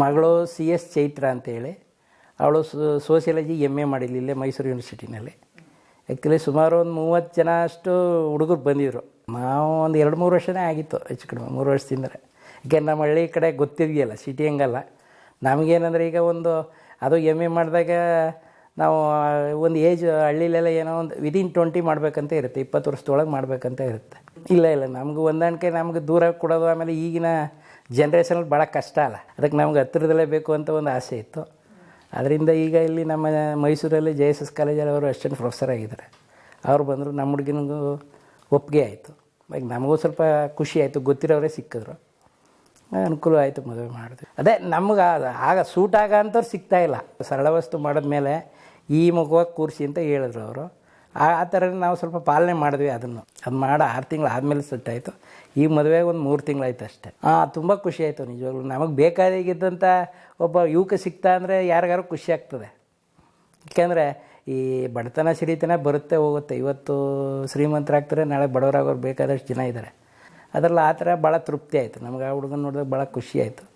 ಮಗಳು C S Chaitra ಅಂತೇಳಿ. ಅವಳು ಸೋಷಿಯಲಜಿ ಎಂ ಎ ಮಾಡಿಲ್ಲ ಇಲ್ಲೇ ಮೈಸೂರು ಯೂನಿವರ್ಸಿಟಿನಲ್ಲಿ. ಆ್ಯಕ್ಚುಲಿ ಸುಮಾರು ಒಂದು ಮೂವತ್ತು ಜನ ಅಷ್ಟು ಹುಡುಗರು ಬಂದಿದ್ರು. ನಾವು ಒಂದು ಎರಡು ಮೂರು ವರ್ಷನೇ ಆಗಿತ್ತು ಹೆಚ್ಚು ಕಡಿಮೆ, ಮೂರು ವರ್ಷದಿಂದ ಯಾಕೆ ನಮ್ಮ ಹಳ್ಳಿ ಕಡೆ ಗೊತ್ತಿದೆಯಲ್ಲ, ಸಿಟಿ ಹಂಗಲ್ಲ. ನಮಗೇನಂದ್ರೆ ಈಗ ಒಂದು ಅದು ಎಂ ಎ ಮಾಡಿದಾಗ ನಾವು ಒಂದು ಏಜ್ ಹಳ್ಳಿಲೆಲ್ಲ ಏನೋ ಒಂದು ವಿದಿನ್ ಟ್ವೆಂಟಿ ಮಾಡಬೇಕಂತ ಇರುತ್ತೆ, ಇಪ್ಪತ್ತು ವರ್ಷದೊಳಗೆ ಮಾಡಬೇಕಂತ ಇರುತ್ತೆ. ಇಲ್ಲ ಇಲ್ಲ, ನಮ್ಗೆ ಹೊಂದಾಣಿಕೆ ನಮ್ಗೆ ದೂರ ಕೊಡೋದು, ಆಮೇಲೆ ಈಗಿನ ಜನ್ರೇಷನಲ್ಲಿ ಭಾಳ ಕಷ್ಟ ಅಲ್ಲ. ಅದಕ್ಕೆ ನಮ್ಗೆ ಹತ್ತಿರದಲ್ಲೇ ಬೇಕು ಅಂತ ಒಂದು ಆಸೆ ಇತ್ತು. ಅದರಿಂದ ಈಗ ಇಲ್ಲಿ ನಮ್ಮ ಮೈಸೂರಲ್ಲಿ ಜೆ ಎಸ್ ಎಸ್ ಕಾಲೇಜಲ್ಲಿ ಅವರು ಅಸಿಸ್ಟೆಂಟ್ ಪ್ರೊಫೆಸರ್ ಆಗಿದ್ದಾರೆ. ಅವ್ರು ಬಂದರು, ನಮ್ಮ ಹುಡುಗಿನಿಗೂ ಒಪ್ಪಿಗೆ ಆಯಿತು. ಈಗ ನಮಗೂ ಸ್ವಲ್ಪ ಖುಷಿ ಆಯಿತು, ಗೊತ್ತಿರೋರೇ ಸಿಕ್ಕಿದ್ರು. ಅನುಕೂಲ ಆಯಿತು, ಮದುವೆ ಮಾಡಿದ್ವಿ. ಅದೇ ನಮ್ಗೆ ಆಗ ಸೂಟ್ ಆಗ ಅಂಥವ್ರು ಸಿಗ್ತಾ ಇಲ್ಲ. ಸರಳ ವಸ್ತು ಮಾಡಿದ್ಮೇಲೆ ಈ ಮಗುವಾಗಿ ಕೂರಿಸಿ ಅಂತ ಹೇಳಿದ್ರು ಅವರು. ಆ ಥರ ನಾವು ಸ್ವಲ್ಪ ಪಾಲನೆ ಮಾಡಿದ್ವಿ ಅದನ್ನು. ಅದು ಮಾಡಿ, ಆರು ತಿಂಗಳು ಆದಮೇಲೆ ಸೆಟ್ ಆಯಿತು ಈ ಮದುವೆಗೆ ಒಂದು ಮೂರು ತಿಂಗಳಾಯ್ತು ಅಷ್ಟೇ. ಹಾಂ ತುಂಬ ಖುಷಿ ಆಯಿತು ನಿಜವಾಗ್ಲೂ. ನಮಗೆ ಬೇಕಾದಾಗಿದ್ದಂಥ ಒಬ್ಬ ಯುವಕ ಸಿಗ್ತಾ ಅಂದರೆ ಯಾರಿಗಾರು ಖುಷಿ ಆಗ್ತದೆ. ಏಕೆಂದರೆ ಈ ಬಡತನ ಸಿಡಿತನ ಬರುತ್ತೆ ಹೋಗುತ್ತೆ. ಇವತ್ತು ಶ್ರೀಮಂತರಾಗ್ತಾರೆ, ನಾಳೆ ಬಡವರಾಗೋರು ಬೇಕಾದಷ್ಟು ಜನ ಇದ್ದಾರೆ ಅದರಲ್ಲಿ ಆ ಥರ ಭಾಳ ತೃಪ್ತಿ ಆಯಿತು. ನಮ್ಗೆ ಆ ಹುಡುಗನ ನೋಡಿದಾಗ ಭಾಳ ಖುಷಿ ಆಯಿತು.